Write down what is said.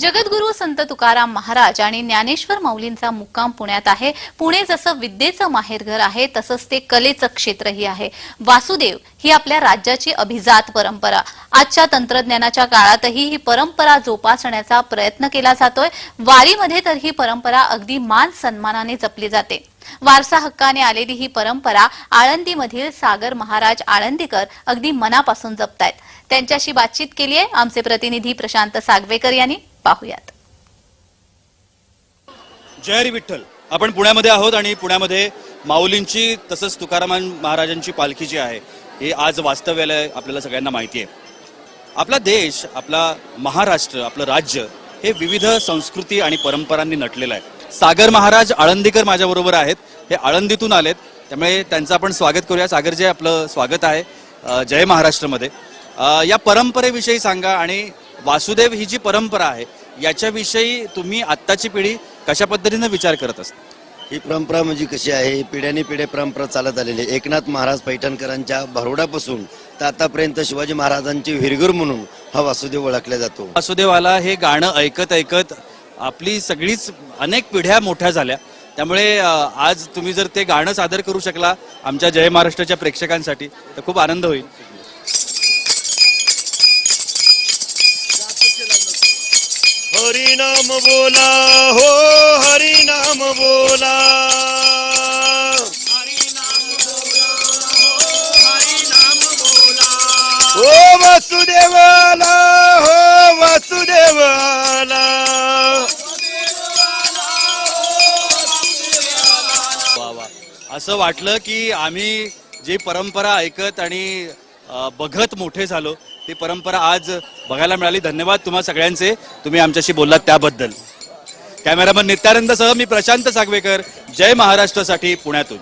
जगद्गुरू संत तुकाराम महाराज आणि ज्ञानेश्वर माऊलींचा मुक्काम पुण्यात आहे. पुणे जसं विद्येचं माहेरघर आहे तसंच ते कलेचं क्षेत्रही आहे. वासुदेव ही आपल्या राज्याची अभिजात परंपरा. आजच्या तंत्रज्ञानाच्या काळातही ही परंपरा जोपासण्याचा प्रयत्न केला जातोय. वारीमध्ये तर ही परंपरा अगदी मान सन्मानाने जपली जाते. वारसा हक्काने आलेली ही परंपरा आळंदीमधील सागर महाराज आळंदीकर अगदी मनापासून जपतायत. त्यांच्याशी बातचीत केली आहे आमचे प्रतिनिधी प्रशांत सागवेकर यांनी. पाहूयात. जय हरी विठ्ठल. आपण पुण्यामध्ये आहोत आणि पुण्यामध्ये माऊलींची तसंच तुकारामान महाराजांची पालखी जी आहे ही आज वास्तव्याला आपल्याला सगळ्यांना माहिती आहे. आपला देश आपला महाराष्ट्र आपलं राज्य हे विविध संस्कृती आणि परंपरांनी नटलेलं आहे. सागर महाराज आळंदीकर माझ्याबरोबर आहेत. हे आळंदीतून आलेत. त्यामुळे त्यांचं आपण स्वागत करूया. सागर जे आपलं स्वागत आहे जय महाराष्ट्रमध्ये. या परंपरेविषयी सांगा आणि वासुदेव ही जी परंपरा आहे याच्याविषयी तुम्ही आत्ताची पिढी कशा पद्धतीनं विचार करत असता? ही परंपरा म्हणजे कशी आहे? ही पिढ्याने पिढ्या परंपरा चालत आलेली आहे. एकनाथ महाराज पैठणकरांच्या भरोडापासून तर आतापर्यंत शिवाजी महाराजांची विरगुर म्हणून हा वासुदेव ओळखला जातो. वासुदेवाला हे गाणं ऐकत ऐकत आपली सगळीच अनेक पिढ्या मोठ्या झाल्या. त्यामुळे अ, आज तुम्ही जर ते गाणं सादर करू शकला आमच्या जय महाराष्ट्राच्या प्रेक्षकांसाठी तर खूप आनंद होईल. हरिनाम बोला हो हरिनाम बोला. हो वासुदेवाला हो वासुदेवाला. वा वा. असं वाटलं की आम्ही जी परंपरा ऐकत आणि बघत मोठे झालो ती परंपरा आज बघायला मिळाली. धन्यवाद तुम्हा सगळ्यांचे. तुम्ही आमच्याशी बोललात त्याबद्दल. कॅमेरामन नित्यानंदसह मी प्रशांत सागवेकर. जय महाराष्ट्रासाठी पुण्यातून.